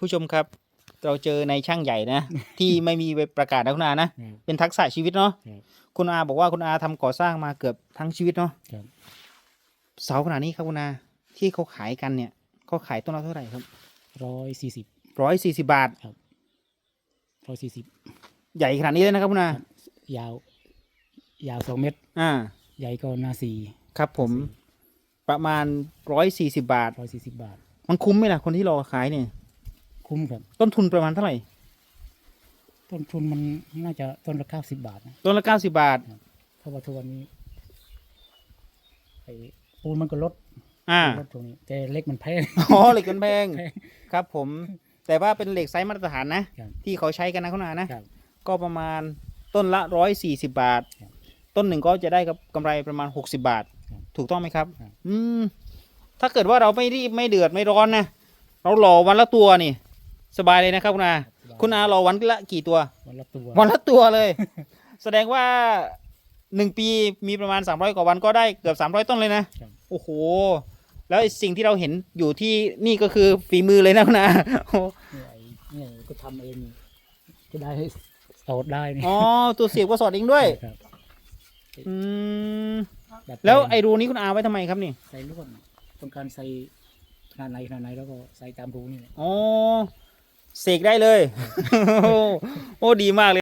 ผู้ชมครับ เราเจอในช่างใหญ่นะ ที่ไม่มีใบประกาศนะคุณอานะ ครับเป็นทักษะชีวิตเนาะครับ คุณอาบอกว่าคุณอาทำก่อสร้างมาเกือบทั้งชีวิตเนาะครับเสาขนาดนี้ครับคุณอาที่เขาขายกันเนี่ยเขาขายต้นละเท่าไหร่ครับร้อยสี่สิบร้อยสี่สิบาท ร้อยสี่สิบใหญ่ขนาดนี้เลยนะครับคุณอายาว ยาวสองเมตร อ่า ใหญ่ก็หนาสี่ครับผมประมาณร้อยสี่สิบาท ร้อยสี่สิบบาท มันคุ้มไหมล่ะคนที่รอขายเนี่ย คุ้มครับต้นทุนประมาณเท่าไหร่ ต้นทุนมันน่าจะต้นละเก้าสิบบาทนะต้นละเก้าสิบาท เพราะว่าทุกวันนี้ไอ้ปูนมันก็ลดอ่า ลดตรงนี้ แต่เล็กมันแพง อ๋อเหล็กกันแพงแพงครับผม แต่ว่าเป็นเหล็กไซส์มาตรฐานนะ ครับที่เขาใช้กันนะคุณอานะ ครับก็ประมาณต้นละร้อยสี่สิบาท ครับต้นหนึ่งก็จะได้กับกำไรประมาณหกสิบาท ครับถูกต้องไหมครับ ครับ อืม ถ้าเกิดว่าเราไม่รีบไม่เดือดไม่ร้อนนะ เราหล่อวันละตัวนี่ สบายเลยนะครับคุณอาคุณอาหล่อวันละกี่ตัว วันละตัววันละตัวเลย แสดงว่าหนึ่งปีมีประมาณสามร้อยกว่าวันก็ได้เกือบสามร้อยต้นเลยนะครับโอ้โห แล้วไอ้สิ่งที่เราเห็นอยู่ที่นี่ก็คือฝีมือเลยนะคุณอาโอ้เนี่ยไอ้เนี่ยก็ทำเองจะได้สอดได้นี่อ๋อตัวเสียบก็สอดเองด้วยครับอืมดัดแล้วปงไอ้รูนี้คุณอาไว้ทำไมครับนี่ใส่ลวดต้องการใส่ขนาดไหนขนาดไหนแล้วก็ใส่ตามรูนี่แหละอ๋อ เสกได้เลย โอ้ดีมากเลย